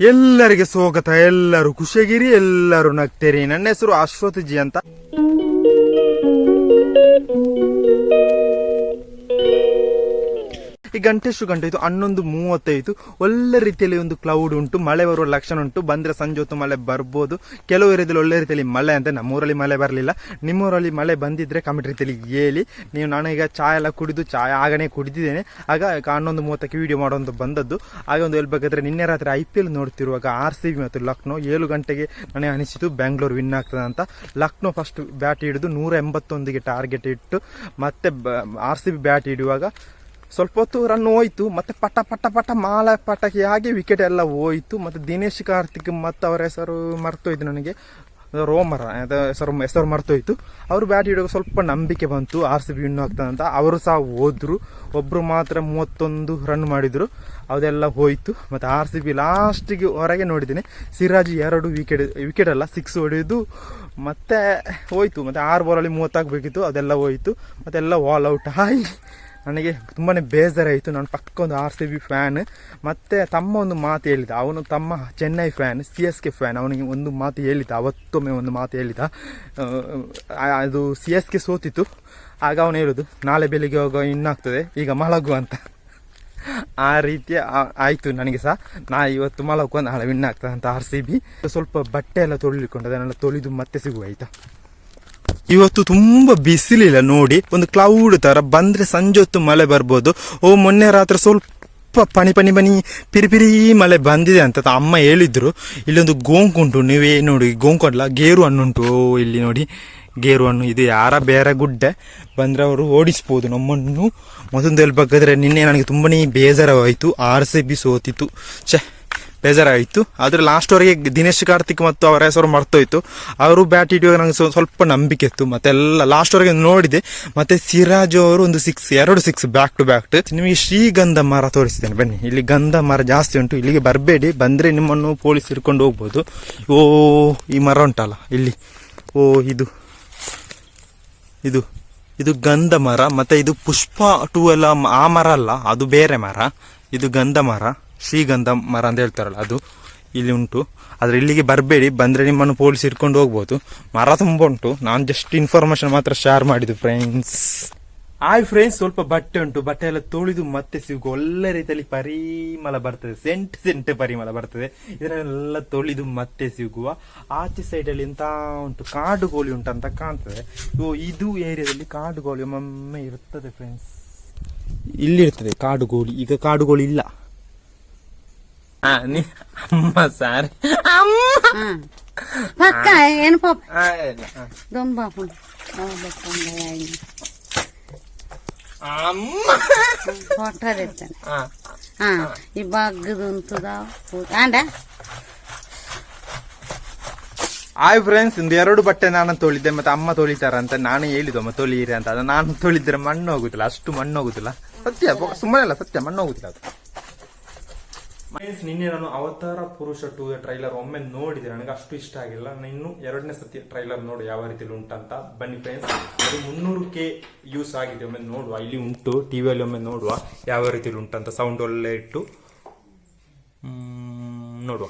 ಎಲ್ಲರಿಗೆ ಸ್ವಾಗತ ಎಲ್ಲರೂ ಖುಷಿಯಾಗಿರಿ ಎಲ್ಲರೂ ನಗ್ತೇರಿ. ನನ್ನ ಹೆಸರು ಅಶ್ವಥ್ ಜಿ ಅಂತ. ಈ ಗಂಟೆ ಎಷ್ಟು ಗಂಟೆ ಆಯಿತು, ಹನ್ನೊಂದು ಮೂವತ್ತೈದು, ಒಳ್ಳೆ ರೀತಿಯಲ್ಲಿ ಒಂದು ಕ್ಲೌಡ್ ಉಂಟು, ಮಳೆ ಬರುವ ಲಕ್ಷಣ ಉಂಟು, ಬಂದರೆ ಸಂಜೆ ಹೊತ್ತು ಮಳೆ ಬರ್ಬೋದು. ಕೆಲವು ಏರಿಯಾದಲ್ಲಿ ಒಳ್ಳೆ ರೀತಿಯಲ್ಲಿ ಮಳೆ ಅಂತ ನಮ್ಮೂರಲ್ಲಿ ಮಳೆ ಬರಲಿಲ್ಲ. ನಿಮ್ಮೂರಲ್ಲಿ ಮಳೆ ಬಂದಿದ್ರೆ ಕಮೆಂಟ್ ರೀತಿಯಲ್ಲಿ ಹೇಳಿ. ನೀವು ನಾನು ಈಗ ಚಾಯ್ ಎಲ್ಲ ಕುಡಿದು, ಚಾಯ್ ಆಗನೇ ಕುಡಿದಿದ್ದೇನೆ. ಆಗ ಹನ್ನೊಂದು ಮೂವತ್ತಕ್ಕೆ ವಿಡಿಯೋ ಮಾಡೋದು ಬಂದದ್ದು. ಆಗ ಒಂದು ಹೇಳ್ಬೇಕಾದ್ರೆ ನಿನ್ನೆ ರಾತ್ರಿ ಐ ಪಿ ಎಲ್ ನೋಡ್ತಿರುವಾಗ ಆರ್ ಸಿ ಬಿ ಮತ್ತು ಲಕ್ನೋ ಏಳು ಗಂಟೆಗೆ ನನಗೆ ಅನಿಸಿತು ಬ್ಯಾಂಗ್ಳೂರ್ ವಿನ್ ಆಗ್ತದೆ ಅಂತ. ಲಕ್ನೋ ಫಸ್ಟ್ ಬ್ಯಾಟ್ ಹಿಡಿದು ನೂರ ಎಂಬತ್ತೊಂದಿಗೆ ಟಾರ್ಗೆಟ್ ಇಟ್ಟು ಮತ್ತೆ ಆರ್ ಸಿ ಬಿ ಬ್ಯಾಟ್ ಹಿಡಿಯುವಾಗ ಸ್ವಲ್ಪ ಹೊತ್ತು ರನ್ ಹೋಯ್ತು, ಮತ್ತೆ ಪಟ ಪಟ ಪಟ ಮಾಲ ಪಟಕಿ ಆಗಿ ವಿಕೆಟ್ ಎಲ್ಲ ಹೋಯ್ತು. ಮತ್ತೆ ದಿನೇಶ್ ಕಾರ್ತಿಕ್ ಮತ್ತು ಅವರ ಹೆಸರು ಮರ್ತೋಯ್ತು ನನಗೆ. ರೋಮರ ಹೆಸರು ಹೆಸರು ಮರ್ತೋಯ್ತು. ಅವರು ಬ್ಯಾಟ್ ಹಿಡಿಯೋ ಸ್ವಲ್ಪ ನಂಬಿಕೆ ಬಂತು. ಆರ್ ಸಿ ಬಿ ವಿನ್ ಆಗ್ತದೆ ಅಂತ ಅವರು ಸಹ ಹೋದ್ರು. ಒಬ್ರು ಮಾತ್ರ ಮೂವತ್ತೊಂದು ರನ್ ಮಾಡಿದ್ರು. ಅದೆಲ್ಲ ಹೋಯ್ತು. ಮತ್ತೆ ಆರ್ ಸಿ ಬಿ ಲಾಸ್ಟಿಗೆ ಹೊರಗೆ ನೋಡಿದ್ದೀನಿ. ಸಿರಾಜ್ ಎರಡು ವಿಕೆಟ್ ವಿಕೆಟ್ ಅಲ್ಲ ಸಿಕ್ಸ್ ಹೊಡೆದು, ಮತ್ತೆ ಹೋಯ್ತು. ಮತ್ತೆ ಆರು ಬಾಲಲ್ಲಿ ಮೂವತ್ತಾಗಬೇಕಿತ್ತು ಅದೆಲ್ಲ ಹೋಯ್ತು. ಮತ್ತೆಲ್ಲ ವಾಲ್ ಔಟ್ ಆಗಿ ನನಗೆ ತುಂಬಾ ಬೇಜಾರಾಯಿತು. ನಾನು ಪಕ್ಕ ಒಂದು ಆರ್ ಸಿ ಬಿ ಫ್ಯಾನ್ ಮತ್ತು ತಮ್ಮ ಒಂದು ಮಾತು ಹೇಳಿದ. ಅವನು ತಮ್ಮ Chennai fan C S K fan ಅವನಿಗೆ ಒಂದು ಮಾತು ಹೇಳಿದ. ಅವತ್ತೊಮ್ಮೆ ಒಂದು ಮಾತು ಹೇಳಿದ. ಅದು ಸಿ ಎಸ್ ಕೆ ಸೋತಿತ್ತು. ಆಗ ಅವನು ಹೇಳೋದು, ನಾಳೆ ಬೆಳಿಗ್ಗೆ ಹೋಗೋ ಇನ್ನಾಗ್ತದೆ? ಈಗ ಮಲಗು ಅಂತ. ಆ ರೀತಿಯ ಆಯಿತು ನನಗೆ ಸಹ. ನಾ ಇವತ್ತು ಮಲಗುವ, ನಾಳೆ ವಿನ್ ಆಗ್ತದೆ ಅಂತ ಆರ್ ಸಿ ಬಿ ಸ್ವಲ್ಪ ಬಟ್ಟೆ ಎಲ್ಲ ತೊಳಿಲಿಕೊಂಡು ಅದನ್ನೆಲ್ಲ ತೊಳೆದು ಮತ್ತೆ ಸಿಗುವ, ಆಯ್ತಾ? ಇವತ್ತು ತುಂಬಾ ಬಿಸಿಲಿಲ್ಲ ನೋಡಿ, ಒಂದು ಕ್ಲೌಡ್ ತರ ಬಂದ್ರೆ ಸಂಜೆ ಹೊತ್ತು ಮಳೆ ಬರ್ಬೋದು. ಓ, ಮೊನ್ನೆ ರಾತ್ರಿ ಸ್ವಲ್ಪ ಪಣಿ ಪಣಿ ಪನಿ ಪಿರಿ ಪಿರಿ ಮಳೆ ಬಂದಿದೆ ಅಂತ ಅಮ್ಮ ಹೇಳಿದ್ರು. ಇಲ್ಲೊಂದು ಗೋಂಕು ಉಂಟು, ನೀವೇ ನೋಡಿ, ಗೋಂಕು ಅಲ್ಲ, ಗೇರು ಹಣ್ಣುಂಟು ಇಲ್ಲಿ ನೋಡಿ. ಗೇರು ಹಣ್ಣು, ಇದು ಯಾರ ಬೇರೆ ಗುಡ್ಡೆ? ಬಂದ್ರೆ ಅವರು ಓಡಿಸ್ಬೋದು ನಮ್ಮನ್ನು. ಮತ್ತೊಂದು ಹೇಳ್ಬೇಕಾದ್ರೆ, ನಿನ್ನೆ ನನಗೆ ತುಂಬನೇ ಬೇಜಾರವಾಯಿತು ಆರ್ ಸಿ ಬಿ ಸೋತಿತ್ತು. ಛೆ. ಬೇಜಾರಾಯಿತು. ಆದರೆ ಲಾಸ್ಟ್ವರೆಗೆ ದಿನೇಶ್ ಕಾರ್ತಿಕ್ ಮತ್ತು ಅವರ ಹೆಸರು ಮರ್ತೋಯ್ತು. ಅವರು ಬ್ಯಾಟ್ ಹಿಡಿಯುವಾಗ ಸ್ವ- ಸ್ವಲ್ಪ ನಂಬಿಕೆ ಇತ್ತು. ಮತ್ತೆಲ್ಲ ಲಾಸ್ಟ್ವರೆಗೆ ನೋಡಿದೆ. ಮತ್ತೆ ಸಿರಾಜ್ ಅವರು ಒಂದು ಸಿಕ್ಸ್ ಎರಡು six back to back to ನಿಮಗೆ ಶ್ರೀಗಂಧ ಮರ ತೋರಿಸಿದ್ದೇನೆ ಬನ್ನಿ. ಇಲ್ಲಿ ಗಂಧ ಮರ ಜಾಸ್ತಿ ಉಂಟು. ಇಲ್ಲಿಗೆ ಬರಬೇಡಿ. ಬಂದರೆ ನಿಮ್ಮನ್ನು ಪೊಲೀಸ್ ಹಿಡ್ಕೊಂಡು ಹೋಗ್ಬೋದು. ಓ, ಈ ಮರ ಉಂಟಲ್ಲ. ಇಲ್ಲಿ. ಓ, ಇದು. ಇದು. ಇದು ಗಂಧ ಮರ ಮತ್ತೆ ಇದು ಪುಷ್ಪ ಟೂ ಎಲ್ಲ ಆ ಮರ ಅಲ್ಲ. ಅದು ಬೇರೆ ಮರ. ಇದು ಗಂಧ ಮರ ಶ್ರೀಗಂಧ ಮರ ಅಂತ ಹೇಳ್ತಾರಲ್ಲ ಅದು ಇಲ್ಲಿ ಉಂಟು. ಆದರೆ ಇಲ್ಲಿಗೆ ಬರಬೇಡಿ ಬಂದರೆ ನಿಮ್ಮನ್ನು ಪೊಲೀಸ್ ಇಟ್ಕೊಂಡು ಹೋಗ್ಬೋದು. ಮರ ತುಂಬ ಉಂಟು. ನಾನು ಜಸ್ಟ್ ಇನ್ಫಾರ್ಮೇಷನ್ ಮಾತ್ರ ಶೇರ್ ಮಾಡಿದ್ದು ಫ್ರೆಂಡ್ಸ್ ಆಯ್ ಫ್ರೆಂಡ್ಸ್ ಸ್ವಲ್ಪ ಬಟ್ಟೆ ಉಂಟು. ಬಟ್ಟೆ ಎಲ್ಲ ತೊಳೆದು ಮತ್ತೆ ಸಿಗುವ ಒಳ್ಳೆ ರೀತಿಯಲ್ಲಿ ಪರಿಮಳ ಬರ್ತದೆ. ಸೆಂಟ್ ಸೆಂಟ್ ಪರಿಮಳ ಬರ್ತದೆ. ಇದನ್ನೆಲ್ಲ ತೊಳೆದು ಮತ್ತೆ ಸಿಗುವ. ಆಚೆ ಸೈಡ್ ಅಲ್ಲಿ ಎಂತ ಉಂಟು? ಕಾಡು ಗೋಳಿ ಉಂಟು ಅಂತ ಕಾಣ್ತದೆ. ಓ ಇದು ಏರಿಯಾದಲ್ಲಿ ಕಾಡು ಗೋಳಿ ಒಮ್ಮೊಮ್ಮೆ ಇರ್ತದೆ ಫ್ರೆಂಡ್ಸ್ ಇಲ್ಲಿ ಇರ್ತದೆ ಕಾಡು ಗೋಳಿ ಈಗ ಕಾಡು ಗೋಳಿ ಇಲ್ಲ. ಆ, ನೀ ಅಮ್ಮ ಸಾರಿ. ಹ್ಮ್. ಪಕ್ಕ ಏನು ಪಾಪ? ಆ, ಇಲ್ಲ, ಆ. ದೊಂಬ ಪುಂಡ ಹೋಗ್ಬೇಕು ಅಮ್ಮ! ಹೊಟ್ಟದಿರ್ತಾನೆ ಆ. ಹಾ ಈ ಬಗ್ಗದು ಅಂತದ ಆಂಡ? ಹಾಯ್ ಫ್ರೆಂಡ್ಸ್ ಇಂದು ಎರಡು ಬಟ್ಟೆ ನಾನು ತೊಳಿದೆ ಮತ್ತೆ ಅಮ್ಮ ತೊಳಿತಾರ ಅಂತ ನಾನು ಹೇಳಿದ್ದು. ಅಮ್ಮ ತೊಳಿಯಿರಿ ಅಂತ. ಅದು ನಾನು ತೊಳಿದ್ರೆ ಮಣ್ಣು ಹೋಗುದಿಲ್ಲ. ಅಷ್ಟು ಮಣ್ಣು ಹೋಗುದಿಲ್ಲ. ಸತ್ಯ ಸುಮ್ಮನೆ ಅಲ್ಲ ಸತ್ಯ ಮಣ್ಣು ಹೋಗುದಿಲ್ಲ ಅದು. ಫ್ರೆಂಡ್ಸ್ ನಿನ್ನೆ ನಾನು ಅವತಾರ ಪುರುಷ ಟೂ ಟ್ರೈಲರ್ ಒಮ್ಮೆ ನೋಡಿದೆ. ನನಗೆ ಅಷ್ಟು ಇಷ್ಟ ಆಗಿಲ್ಲ. ನಾನು ಇನ್ನು ಎರಡನೇ ಸತಿ ಟ್ರೈಲರ್ ನೋಡಿ ಯಾವ ರೀತಿಲಿ ಉಂಟಂತ. ಬನ್ನಿ ಫ್ರೆಂಡ್ಸ್ ಅದು ಮುನ್ನೂರು ಕೆ ಯೂಸ್ ಆಗಿದೆ. ಒಮ್ಮೆ ನೋಡುವ. ಇಲ್ಲಿ ಉಂಟು. ಟಿವಿಯಲ್ಲಿ ಒಮ್ಮೆ ನೋಡುವ. ಯಾವ ರೀತಿಲಿ ಉಂಟಂತ ಸೌಂಡ್ ಒಳ್ಳೆ ಇಟ್ಟು ನೋಡುವ.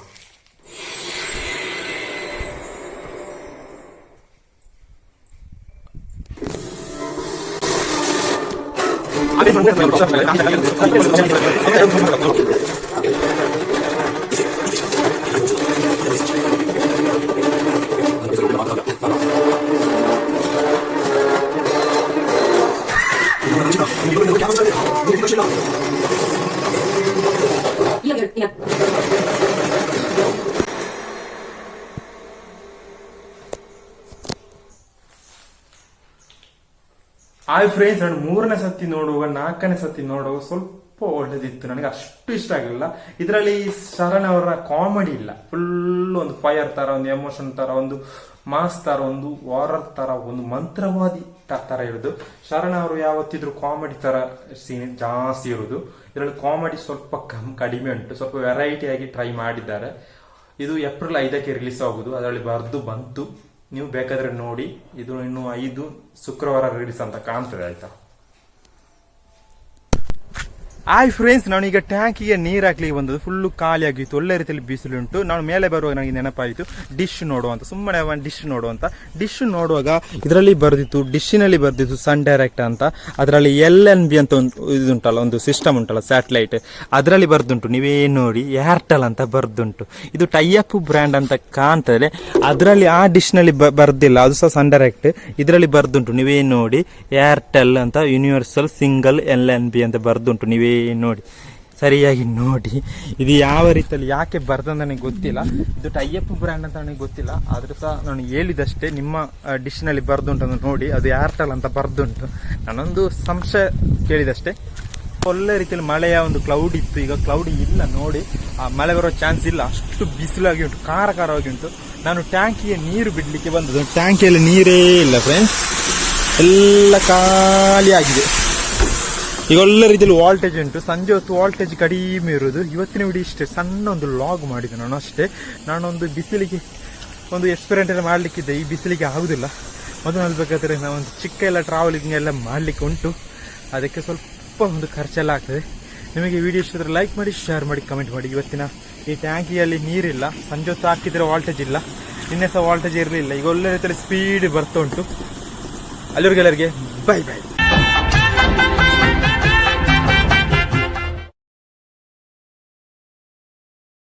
ಹಾಯ್ ಫ್ರೆಂಡ್ಸ್ ನಾನು ಮೂರನೇ ಸತಿ ನೋಡುವಾಗ ನಾಲ್ಕನೇ ಸತಿ ನೋಡುವಾಗ ಸ್ವಲ್ಪ ಒಳ್ಳೆದಿತ್ತು. ನನಗೆ ಅಷ್ಟು ಇಷ್ಟ ಆಗಲಿಲ್ಲ ಇದರಲ್ಲಿ ಶರಣ್ ಅವರ ಕಾಮಿಡಿ ಇಲ್ಲ. ಫುಲ್ ಒಂದು ಫೈರ್ ತರ, ಒಂದು ಎಮೋಷನ್ ತರ, ಒಂದು ಮಾಸ್ ತರ, ಒಂದು ವಾರರ್ ತರ, ಒಂದು ಮಂತ್ರವಾದಿ ತರ ಇರೋದು. ಶರಣ್ ಅವರು ಯಾವತ್ತಿದ್ರು ಕಾಮಿಡಿ ತರ ಸೀನ್ ಜಾಸ್ತಿ ಇರೋದು. ಇದರಲ್ಲಿ ಕಾಮಿಡಿ ಸ್ವಲ್ಪ ಕಮ್, ಕಡಿಮೆ ಉಂಟು. ಸ್ವಲ್ಪ ವೆರೈಟಿ ಆಗಿ ಟ್ರೈ ಮಾಡಿದ್ದಾರೆ. ಇದು ಏಪ್ರಿಲ್ ಐದಕ್ಕೆ ರಿಲೀಸ್ ಆಗುದು ಅದರಲ್ಲಿ ಬರ್ದು ಬಂತು. ನೀವು ಬೇಕಾದ್ರೆ ನೋಡಿ. ಇದು ಇನ್ನು ಐದು ಶುಕ್ರವಾರ ರಿಲೀಸ್ ಅಂತ ಕಾಣ್ತದೆ ಆಯ್ತಾ? ಆಯ್ ಫ್ರೆಂಡ್ಸ್ ನಾನು ಈಗ ಟ್ಯಾಂಕಿಗೆ ನೀರು ಹಾಕ್ಲಿಕ್ಕೆ ಬಂದದ್ದು. ಫುಲ್ಲು ಖಾಲಿ ಆಗಿತ್ತು ಒಳ್ಳೆ ರೀತಿಯಲ್ಲಿ ಬಿಸಿಲುಂಟು. ನಾನು ಮೇಲೆ ಬರುವಾಗ ನನಗೆ ನೆನಪಾಯಿತು ಡಿಶ್ ನೋಡುವಂತ. ಸುಮ್ಮನೆ ಒಂದು ಡಿಶ್ ನೋಡುವಂತ. ಡಿಶ್ ನೋಡುವಾಗ ಇದರಲ್ಲಿ ಬರ್ದಿತ್ತು ಡಿಶ್ನಲ್ಲಿ ಬರ್ದಿತ್ತು ಸನ್ ಡೈರೆಕ್ಟ್ ಅಂತ. ಅದರಲ್ಲಿ ಎಲ್ ಎನ್ ಬಿ ಅಂತ ಒಂದು ಇದುಂಟಲ್ಲ, ಒಂದು ಸಿಸ್ಟಮ್ ಉಂಟಲ್ಲ ಸ್ಯಾಟಲೈಟ್ ಅದರಲ್ಲಿ ಬರ್ದುಂಟು. ನೀವೇ ನೋಡಿ ಏರ್ಟೆಲ್ ಅಂತ ಬರ್ದುಂಟು. ಇದು ಟೈಅಪ್ ಬ್ರ್ಯಾಂಡ್ ಅಂತ ಕಾಣ್ತದೆ. ಅದರಲ್ಲಿ ಆ ಡಿಶ್ನಲ್ಲಿ ಬರ್ದಿಲ್ಲ. ಅದು ಸಹ ಸನ್ ಡೈರೆಕ್ಟ್ ಇದರಲ್ಲಿ ಬರ್ದುಂಟು. ನೀವೇ ನೋಡಿ ಏರ್ಟೆಲ್ ಅಂತ universal single L N B ಅಂತ ಬರ್ದುಂಟು. ನೀವೇ ನೋಡಿ, ಸರಿಯಾಗಿ ನೋಡಿ. ಇದು ಯಾವ ರೀತಿಯಲ್ಲಿ ಯಾಕೆ ಬರ್ದಂತ ನನಗೆ ಗೊತ್ತಿಲ್ಲ. ಇದು ಟೈಯಪ್ ಬ್ರ್ಯಾಂಡ್ ಅಂತ ನನಗೆ ಗೊತ್ತಿಲ್ಲ. ಆದರೂ ಸಹ ನಾನು ಹೇಳಿದಷ್ಟೇ ನಿಮ್ಮ ಡಿಶ್ನಲ್ಲಿ ಅಂತ ನೋಡಿ, ಅದು ಏರ್ಟೆಲ್ ಅಂತ ಬರ್ದುಂಟು. ನಾನೊಂದು ಸಂಶಯ ಕೇಳಿದಷ್ಟೇ. ಒಳ್ಳೆ ರೀತಿಯಲ್ಲಿ ಮಳೆಯ ಒಂದು ಕ್ಲೌಡ್ ಇತ್ತು. ಈಗ ಕ್ಲೌಡ್ ಇಲ್ಲ ನೋಡಿ. ಆ, ಮಳೆ ಬರೋ ಚಾನ್ಸ್ ಇಲ್ಲ. ಅಷ್ಟು ಬಿಸಿಲಾಗಿ ಉಂಟು ಖಾರ ಖಾರವಾಗಿ ಉಂಟು. ನಾನು ಟ್ಯಾಂಕಿಗೆ ನೀರು ಬಿಡ್ಲಿಕ್ಕೆ ಬಂದದ್ದು. ಟ್ಯಾಂಕಿಯಲ್ಲಿ ನೀರೇ ಇಲ್ಲ ಫ್ರೆಂಡ್ಸ್ ಎಲ್ಲ ಖಾಲಿ ಆಗಿದೆ ಈಗ ಒಳ್ಳೆ ರೀತಿಯಲ್ಲಿ ವಾಲ್ಟೇಜ್ ಉಂಟು. ಸಂಜೆ ಹೊತ್ತು ವಾಲ್ಟೇಜ್ ಕಡಿಮೆ ಇರೋದು ಇವತ್ತಿನ ವಿಡಿಯೋ ಇಷ್ಟೇ. ಸಣ್ಣ ಒಂದು ಲಾಗ್ ಮಾಡಿದೆ ನಾನು ಅಷ್ಟೇ. ನಾನೊಂದು ಬಿಸಿಲಿಗೆ, ಒಂದು ಎಕ್ಸ್ಪೆರಿಮೆಂಟ್ ಎಲ್ಲ ಮಾಡಲಿಕ್ಕಿದ್ದೆ. ಈ ಬಿಸಿಲಿಗೆ ಆಗುದಿಲ್ಲ. ಮೊದಲು ಬೇಕಾದ್ರೆ ನಾವೊಂದು ಚಿಕ್ಕ ಎಲ್ಲ ಟ್ರಾವೆಲಿಂಗ್ ಎಲ್ಲ ಮಾಡಲಿಕ್ಕೆ ಉಂಟು. ಅದಕ್ಕೆ ಸ್ವಲ್ಪ ಒಂದು ಖರ್ಚೆಲ್ಲ ಆಗ್ತದೆ. ನಿಮಗೆ ವಿಡಿಯೋ ಇಷ್ಟಿದ್ರೆ ಲೈಕ್ ಮಾಡಿ ಶೇರ್ ಮಾಡಿ ಕಮೆಂಟ್ ಮಾಡಿ. ಇವತ್ತಿನ ಈ ಟ್ಯಾಂಕಿಯಲ್ಲಿ ನೀರಿಲ್ಲ. ಸಂಜೆ ಹೊತ್ತು ಹಾಕಿದರೆ ವಾಲ್ಟೇಜ್ ಇಲ್ಲ. ನಿನ್ನೆ ಸಹ ವಾಲ್ಟೇಜ್ ಇರಲಿಲ್ಲ. ಈಗ ಒಳ್ಳೆ ರೀತಿಯಲ್ಲಿ ಸ್ಪೀಡ್ ಬರ್ತಾ ಉಂಟು. ಅಲ್ಲಿವರೆಗೆಲ್ಲರಿಗೆ ಬೈ ಬೈ